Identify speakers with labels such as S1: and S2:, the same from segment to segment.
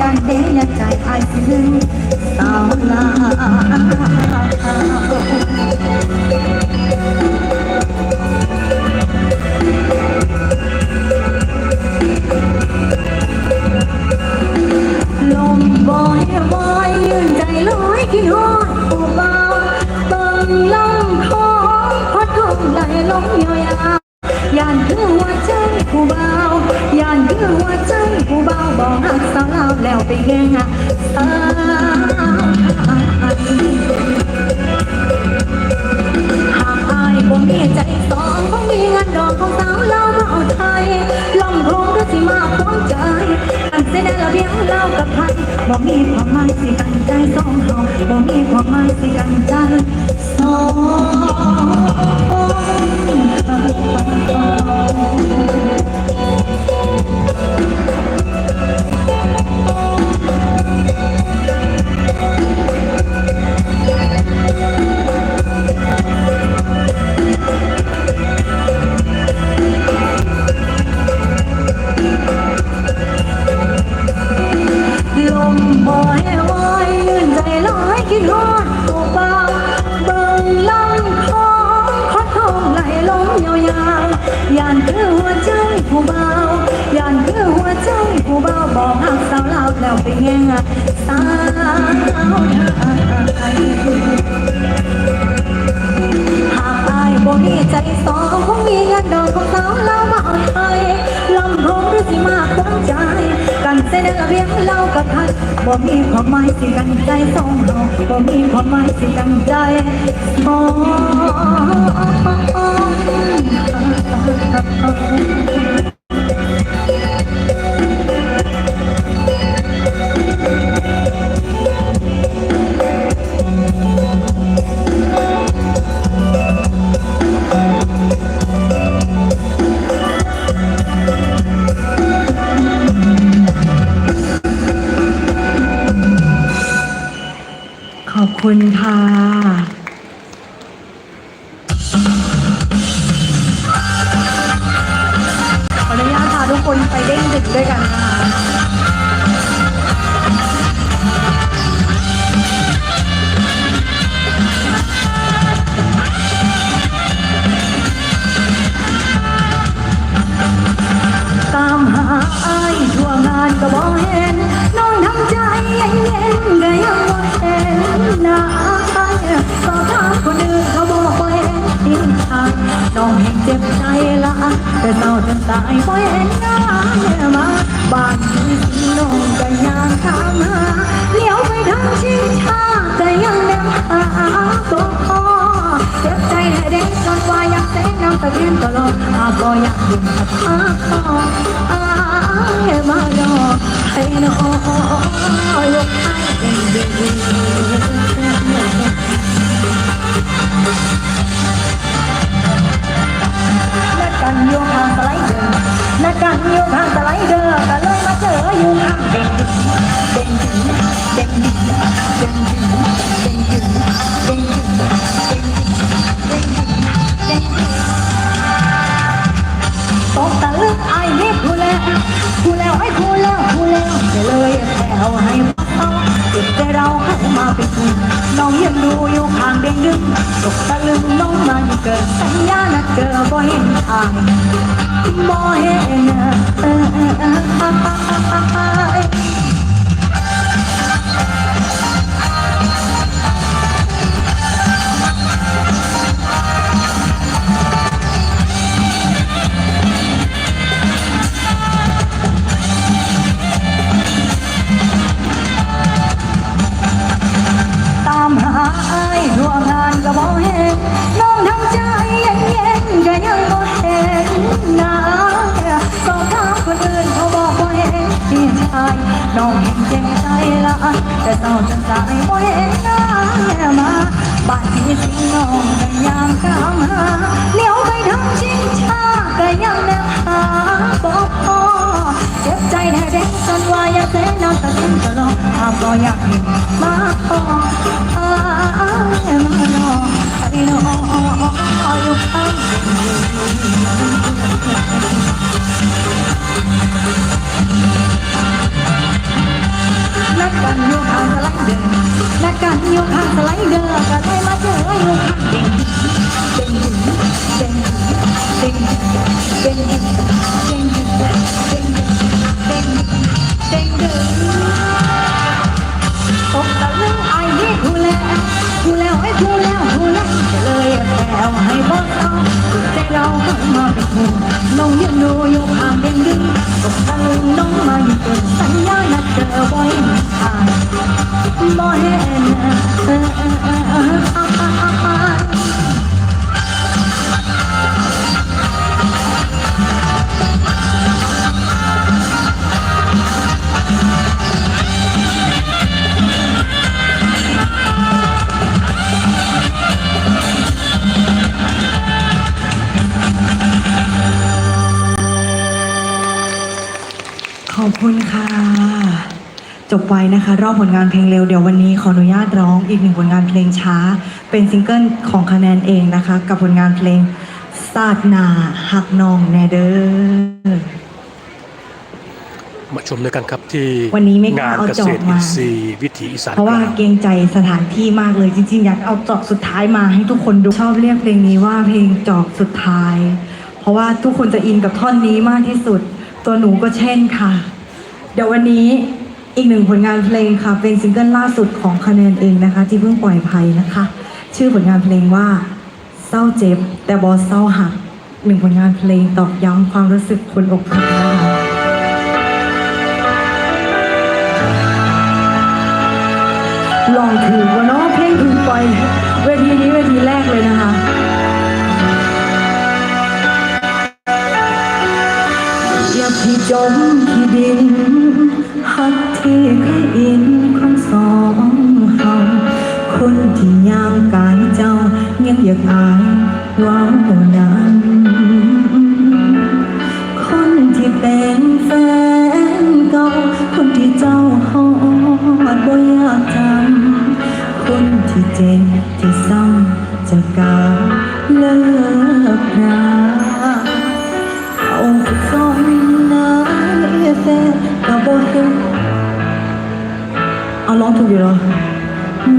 S1: ยันเดียใจไอายสิถึงสาวลาลมบอยบอยยืนใจลอยกินหอดผู้เบาตังลำคอพอดทุ่งไหลลมยอย ยานคือหัวใจผู้เบายานคือหัวใจผู้เบาบอกหักสาวลาวแล้วไปแย่งสาว บ่มีความหมายสิกันใจสองเราบ่มีความหมายสิกันใจสอง คุณค่ะ ขออนุญาตพาทุกคนไปเด้งดึกด้วยกันนะคะ น้าอาก็ถามคนอื่นเขาบอกว่าเห็นทิ้งทางน้องเห็นเจ็บใจละแต่เศร้าจนตายบ่เห็นหน้าแม่มาบ้านนี้สิน้องก็ยังตามหาเลี้ยวไปทางชิงชาแต่ยังแนมหาตัวคอเจ็บใจแท้เด็กจนกว่าอยากเส้นน้ำตะเกียนตลอดอาก็อยากอยู่กับอาคออาเอมาดอให้น้องยกให้เป็นด็ก นัดกันโยทางสไลเดอร์นัดกันโยทางสไลเดอร์ก็เลยมาเจออยู่ทางเด่นเด่นเด่นเด่นเด่น น้องยังดูอยู่ข้างเด้งดึงตกตะลึงน้องมันเกิดสัญญาณเจอบ่เห็นทางบ่เห็นเออเออเออ น้องเห็นเจ็บใจละแต่เศร้าจนตายบ่เห็นหน้าแม่มา
S2: บานที่สิงน้องก็ยามตามหาเลี้ยวไปทางชิงชาก็ยังแนบหาบอกพอเจ็บใจแท้เด็กจนว่าอยากเส้นน้ำตาเส้นตลอดภาพก็อยากเห็นมาพออามาลองไปนอนอยู่ข้าง กันอยู่ข้างสไลเดอร์นัดกันอยู่ข้างสไลเดอร์ก็ได้มาเจออยู่ข้างเด่งเด่งเด่งเด่งเด่งเด่งเด่งเด่งเด่งเด่งเด่งเด่งตกตะลึงไอ้นี่กูแล้วกูแล้วไอ้กูแล้วกูแล้วเลยแซวให้บอสเอาใจเราเข้ามาเป็นคู่น้องยืนดูอยู่ข้างเด่งดึงตกตะลึง
S1: ไว้นะคะ รอบผลงานเพลงเร็วเดี๋ยววันนี้ขออนุญาตร้องอีกหนึ่งผลงานเพลงช้า เป็นซิงเกิลของคะแนนเองนะคะ กับผลงานเพลงศาสนาหักนองแนเดอร์
S3: มาชมด้วยกันครับที่
S1: วันนี้ไม่กล้างา
S3: น
S1: เอา
S3: เก
S1: จอ
S3: ษ
S1: บ
S3: ตร
S1: มา
S3: อินทรีย์วิถีอีสาน
S1: เพราะว่าก
S3: ลาง
S1: เกรงใจสถานที่มากเลยจริงๆ อยากเอาจอกสุดท้ายมาให้ทุกคนดูชอบเรียกเพลงนี้ว่าเพลงจอกสุดท้าย เพราะว่าทุกคนจะอินกับท่อนนี้มากที่สุด ตัวหนูก็เช่นค่ะ เดี๋ยววันนี้ อีกหนึ่งผลงานเพลงค่ะ เป็นซิงเกิลล่าสุดของคะแนนเองนะคะ ที่เพิ่งปล่อยไปนะคะ ชื่อผลงานเพลงว่าเศร้าเจ็บ แต่บอเศร้าหักหนึ่งผลงานเพลงตอกย้ำความรู้สึกคนอกหักนะคะลองถือว่าเนาะเพลงถึงปล่อยเวทีนี้เวทีแรกเลยนะคะอย่าที่จมที่ดิน หักที่เคยอินของสองเฮาคนที่ยามกายเจ้ายังอยากอายว้านั้นคนที่เป็นแฟนเก่าคนที่เจ้าฮอดบ่อยากจำคนที่เจ็บที่เศร้าจะกลาเลิก ร้องถูกอยู่หรอ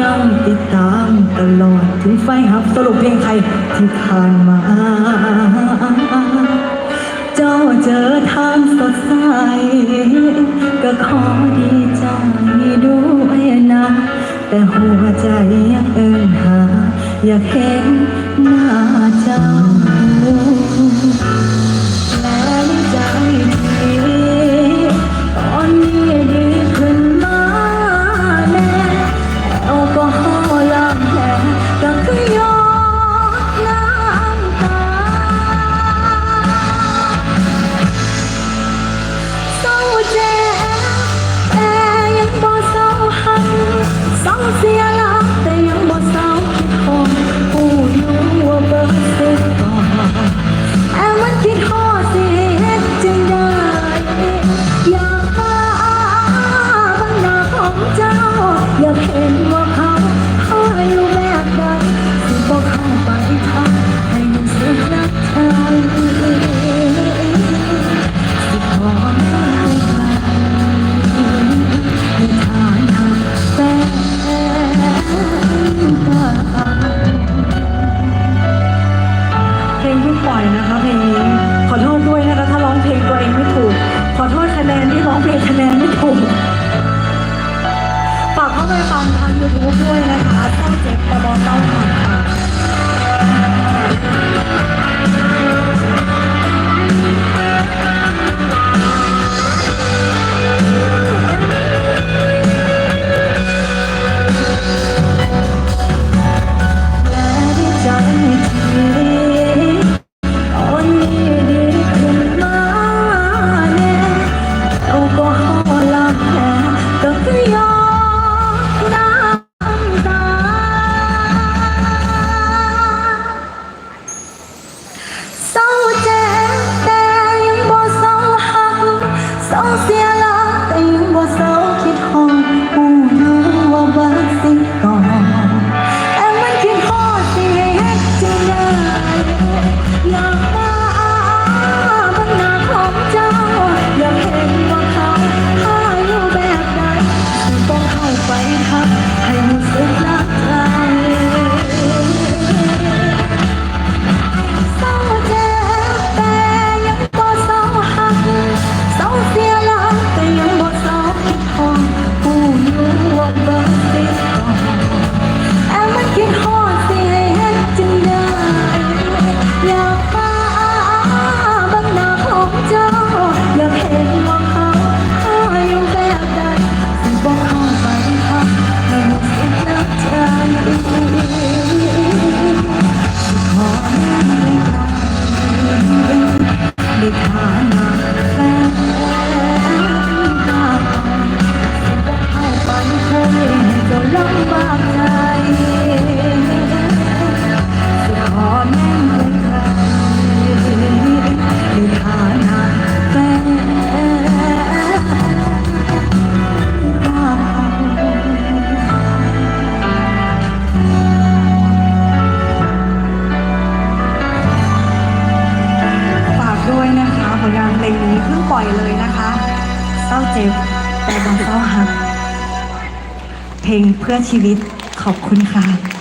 S1: ยังติดตามตลอดถึงไฟหับสรุปเพลงใครที่ผ่านมา เจ้าเจอทางสดใส ก็ขอดีใจด้วยนะ แต่หัวใจยังเอินหา อยากเห็นหน้าเจ้า อยากเห็นว่าเขาเขา อิงบ่เศร้าคิดหอง อชีวิตขอบคุณค่ะ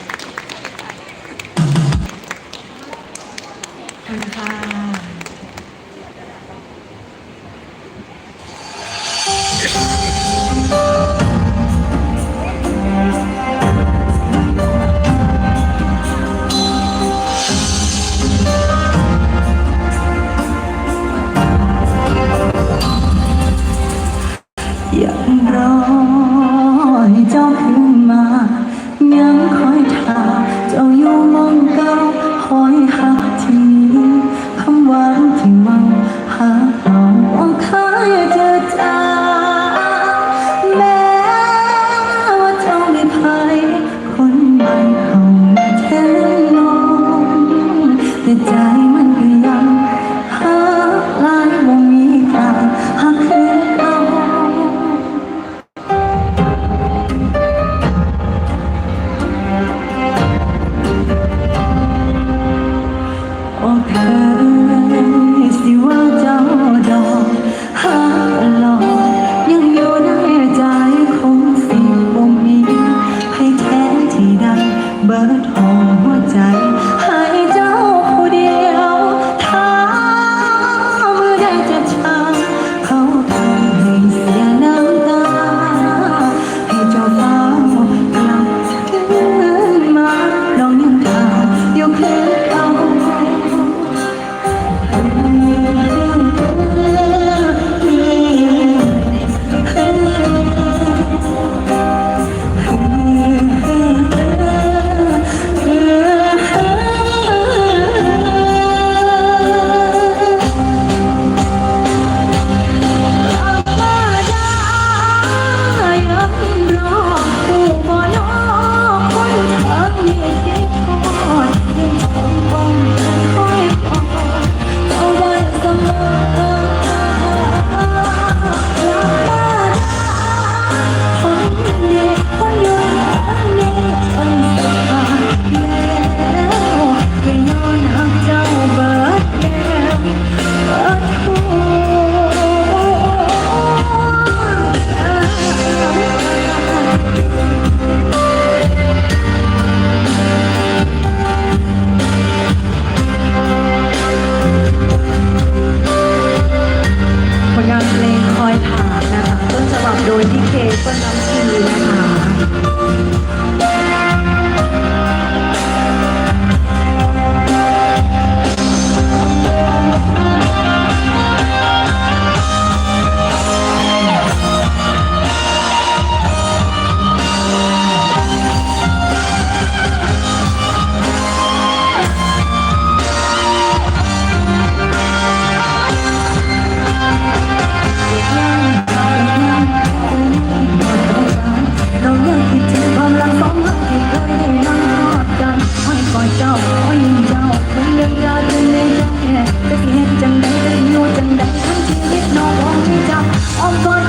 S1: 不能去你的海 តែគេហេតុចឹងដែរទៅយូរចឹងដែរខ្ញុំជាអ្នកនរបងជាចាំអមបង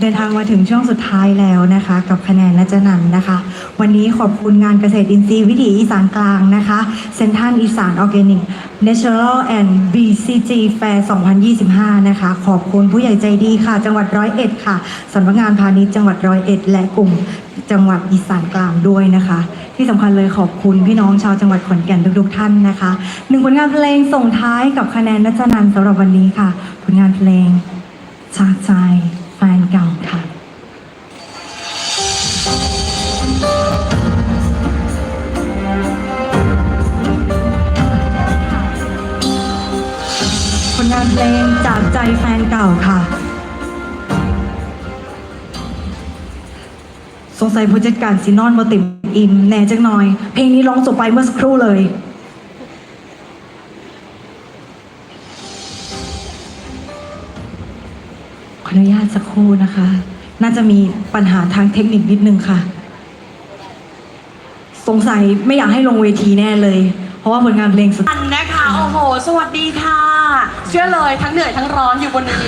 S1: เดินทางมาถึงช่วงสุดท้ายแล้วนะคะ กับคะแนนนัจนันท์นะคะ วันนี้ขอบคุณงานเกษตรอินทรีย์วิถีอีสานกลางนะคะเซนทันอีสานออร์แกนิก Natural and BCG Fair 2025 นะคะ ขอบคุณผู้ใหญ่ใจดีค่ะ จังหวัดร้อยเอ็ดค่ะสำนักงานพาณิชย์จังหวัดร้อยเอ็ดและกลุ่มจังหวัดอีสานกลางด้วยนะคะ ที่สำคัญเลยขอบคุณพี่น้องชาวจังหวัดขอนแก่นทุกๆท่านนะคะหนึ่งผลงานเพลงส่งท้ายกับคะแนนนัจนันท์สำหรับวันนี้ค่ะ ผลงานเพลงจากใจ แฟนเก่าค่ะ ผลงานเพลงจากใจแฟนเก่าค่ะ สงสัยผู้จัดการซีนอนมาติมอิมแหน่จังหน่อย เพลงนี้ร้องจบไปเมื่อสักครู่เลย นุญาตสักครู่นะคะ น่าจะมีปัญหาทางเทคนิคนิดนึงค่ะ สงสัยไม่อยากให้ลงเวทีแน่เลย เพราะว่าผลงานเพลงสุด
S4: อันนะคะโอ้โห สวัสดีค่ะ เชื่อเลยทั้งเหนื่อยทั้งร้อนอยู่บนนี้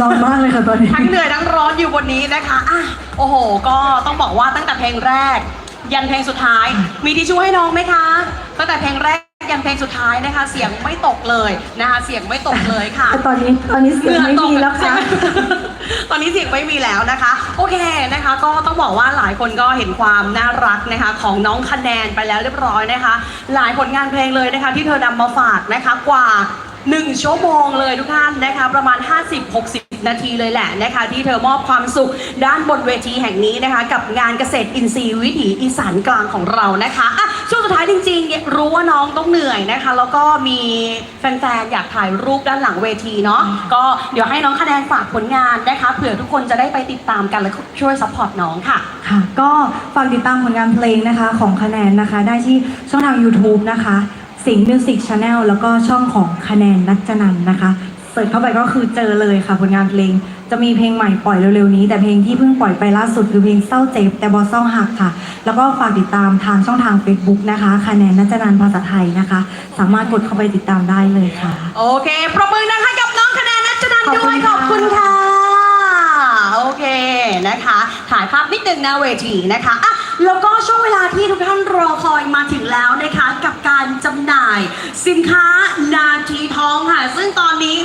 S1: ร้อนมากเลยค่ะตอนนี้
S4: ทั้งเหนื่อยทั้งร้อนอยู่บนนี้นะคะอะโอ้โห ก็ต้องบอกว่าตั้งแต่เพลงแรก ยันเพลงสุดท้าย มีทิชชู่ให้น้องไหมคะตั้งแต่เพลงแรก ยันเพลงสุดท้ายนะคะ เสียงไม่ตกเลยนะคะ เสียงไม่ตกเลยค่ะ
S1: ตอนนี้ตอนนี้เสียงไม่มีแล้วค่ะ
S4: ตอนนี้เสียงไม่มีแล้วนะคะ โอเคนะคะ ก็ต้องบอกว่าหลายคนก็เห็นความน่ารักนะคะ ของน้องคะแนนไปแล้วเรียบร้อยนะคะ หลายผลงานเพลงเลยนะคะ ที่เธอนำมาฝากนะคะกว่า 1 ชั่วโมงเลยทุกท่านนะคะ ประมาณ 50-60 นาทีเลยแหละนะคะ ที่เธอมอบความสุขด้านบนเวทีแห่งนี้นะคะ กับงานเกษตรอินทรีย์วิถีอีสานกลางของเรานะคะอะ ช่วงสุดท้ายจริงๆ รู้ว่าน้องต้องเหนื่อยนะคะ แล้วก็มีแฟนๆ อยากถ่ายรูปด้านหลังเวทีเนาะ ก็เดี๋ยวให้น้องคะแนนฝากผลงานนะคะ เผื่อทุกคนจะได้ไปติดตามกันและช่วยซัพพอร์ตน้องค่ะ
S1: ค่ะ ก็ฝากติดตามผลงานเพลงนะคะของคะแนนนะคะ ได้ที่ช่องทาง YouTube นะคะ สิงห์มิวสิกชาแนลแล้วก็ช่องของคะแนนนัจจนันท์นะคะเสิร์ชเข้าไปก็คือเจอเลยค่ะผลงานเพลง จะมีเพลงใหม่ปล่อยเร็วๆนี้ แต่เพลงที่เพิ่งปล่อยไปล่าสุดคือเพลงเศร้าเจ็บ แต่บอเศร้าหักค่ะ แล้วก็ฝากติดตามทางช่องทาง Facebook นะคะคะแนนนัจจนันท์ภาษาไทยนะคะ สามารถกดเข้าไปติดตามได้เลยค่ะ
S4: โอเคปรบมือนะคะกับน้องคะแนนนัชนันท์ด้วยข
S1: ข
S4: อ
S1: อ
S4: บบ
S1: คุ
S4: คุณ
S1: ณ
S4: ค่ะ
S1: ค่ะ
S4: โอเคนะคะ ถ่ายภาพนิดนึงหน้าเวทีนะคะอะแล้วก็ช่วงเวลาที่ทุกท่านรอคอยมาถึงแล้วนะคะ กับการจำหน่าย สินค้านาทีทองค่ะ ซึ่งตอนนี้